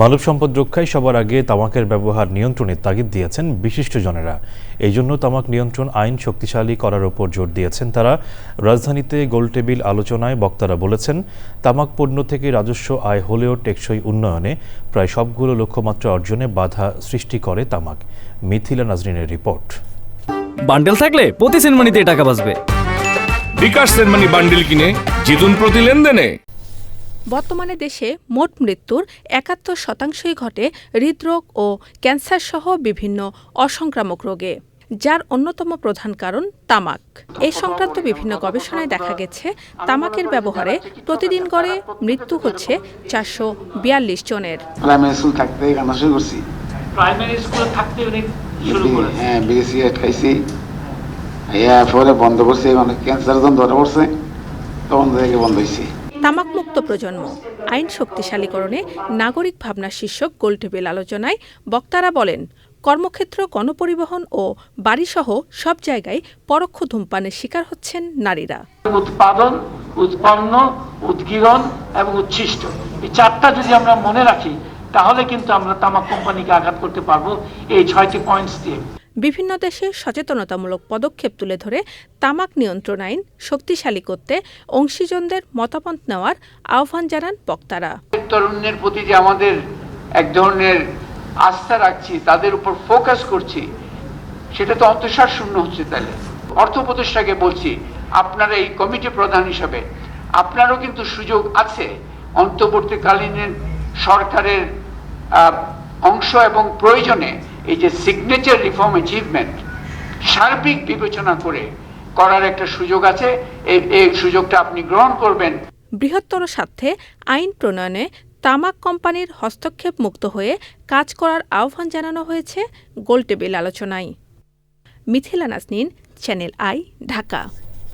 মানব সম্পদ রক্ষায় সবার আগে তামাকের ব্যবহার নিয়ন্ত্রণের তাগিদ দিয়েছেন বিশিষ্টজনেরা। এই জন্য তামাক নিয়ন্ত্রণ আইন শক্তিশালী করার ওপর জোর দিয়েছেন তারা। রাজধানীতে গোলটেবিল আলোচনায় বক্তারা বলেছেন তামাক পণ্য থেকে রাজস্ব আয় হলেও টেকসই উন্নয়নে প্রায় সবগুলো লক্ষ্যমাত্রা অর্জনে বাধা সৃষ্টি করে তামাক। মিথিলা নাজরিনের রিপোর্ট। বান্ডেল থাকলে প্রতি সেনমানিতে টাকা বাঁচবে। বিকাশ সেনমানি বান্ডিল কিনে জিতুন প্রতি লেনদেনে। বর্তমানে দেশে মোট মৃত্যুর একাত্তর শতাংশই ঘটে হৃদরোগ ও ক্যান্সার সহ বিভিন্ন অসংক্রামক রোগে যার অন্যতম প্রধান কারণ তামাক। এই সংক্রান্ত বিভিন্ন গবেষণায় দেখা গেছে তামাকের ব্যবহারে প্রতিদিন গড়ে মৃত্যু হচ্ছে চারশো বিয়াল্লিশ জনের। করছি। হ্যাঁ পরে বন্ধ করছি মানে ক্যান্সার যখন ধরা পড়ছে তখন থেকে বন্ধ হয়েছে তামাকমুক্ত প্রজন্ম। আইন শক্তিশালীকরণে নাগরিক ভাবনা শীর্ষক গোলটেবিল আলোচনায় বক্তারা বলেন, কর্মক্ষেত্র, গণপরিবহন ও বাড়িসহ সব জায়গায় পরোক্ষ ধূমপানের শিকার হচ্ছেন নারীরা। উৎপাদন, উৎপন্ন, উদ্গীরণ এবং উচ্ছিষ্ট। এই চারটা যদি আমরা মনে রাখি, তাহলে কিন্তু আমরা তামাক কোম্পানিকে আঘাত করতে পারব এই ছয়টি পয়েন্টস দিয়ে। বিভিন্ন দেশে সচেতনতামূলক পদক্ষেপ তুলে ধরে তামাক নিয়ন্ত্রণ আইন শক্তিশালী করতে অংশীজনদের মতামত নেওয়ার আহ্বান জানান বক্তারা। তরুণের প্রতি যে আমাদের এক ধরনের আস্থা রাখছি, তাদের উপর ফোকাস করছি, সেটা তো অন্তঃসার শূন্য হচ্ছে তাহলে। অর্থ উপদেষ্টাকে বলছি, আপনারা এই কমিটি প্রধান হিসাবে, আপনারও কিন্তু সুযোগ আছে অন্তর্বর্তীকালীন সরকারের অংশ এবং প্রয়োজনে এই যে সিগনেচার রিফর্ম অ্যাচিভমেন্ট সার্বিক বিবেচনা করে করার একটা সুযোগ আছে। এই সুযোগটা আপনি গ্রহণ করবেন। বৃহত্তর স্বার্থে আইন প্রণয়নে তামাক কোম্পানির হস্তক্ষেপ মুক্ত হয়ে কাজ করার আহ্বান জানানো হয়েছে গোলটেবিল আলোচনায়। Mithila Nasnin channel I, Dhaka.